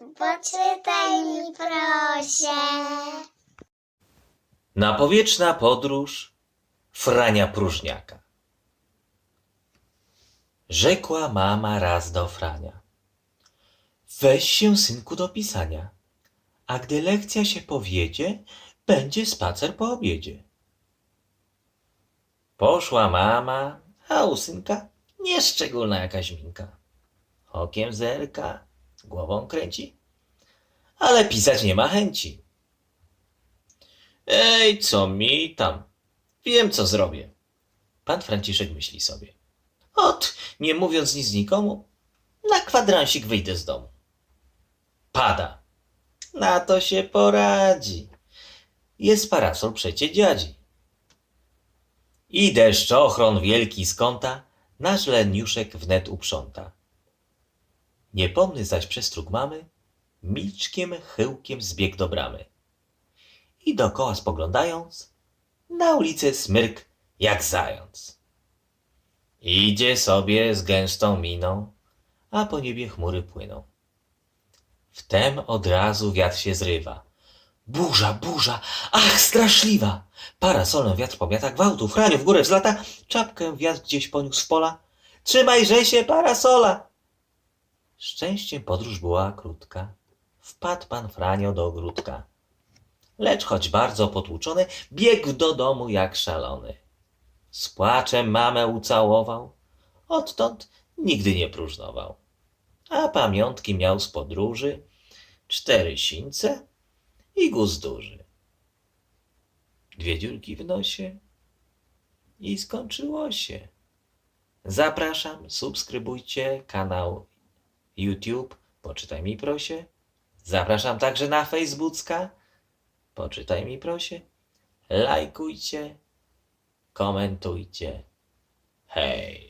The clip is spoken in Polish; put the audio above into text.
Poczytaj mi proszę. Na powietrzna podróż Frania Próżniaka. Rzekła mama raz do Frania. Weź się, synku, do pisania, a gdy lekcja się powiedzie, będzie spacer po obiedzie. Poszła mama, a u synka nieszczególna jakaś minka. Okiem zerka, głową kręci, ale pisać nie ma chęci. Ej, co mi tam? Wiem, co zrobię. Pan Franciszek myśli sobie. Ot, nie mówiąc nic nikomu, na kwadransik wyjdę z domu. Pada. Na to się poradzi. Jest parasol przecie dziadzi. I deszczochron wielki z kąta nasz leniuszek wnet uprząta. Niepomny zaś przestróg mamy, milczkiem chyłkiem zbiegł do bramy i dokoła spoglądając, na ulicę smyrk jak zając. Idzie sobie z gęstą miną, a po niebie chmury płyną. Wtem od razu wiatr się zrywa. Burza, burza, ach, straszliwa! Parasolem wiatr pomiata gwałtu, Franiu w górę wzlata, czapkę wiatr gdzieś poniósł w pola. Trzymajże się parasola! Szczęściem podróż była krótka. Wpadł pan Franio do ogródka lecz choć bardzo potłuczony, biegł do domu jak szalony. Z płaczem mamę ucałował, odtąd nigdy nie próżnował. A pamiątki miał z podróży cztery sińce i guz duży. Dwie dziurki w nosie i skończyło się. Zapraszam, subskrybujcie kanał YouTube, poczytaj mi prosie. Zapraszam także na Facebooka. Poczytaj mi prosie. Lajkujcie, komentujcie. Hej!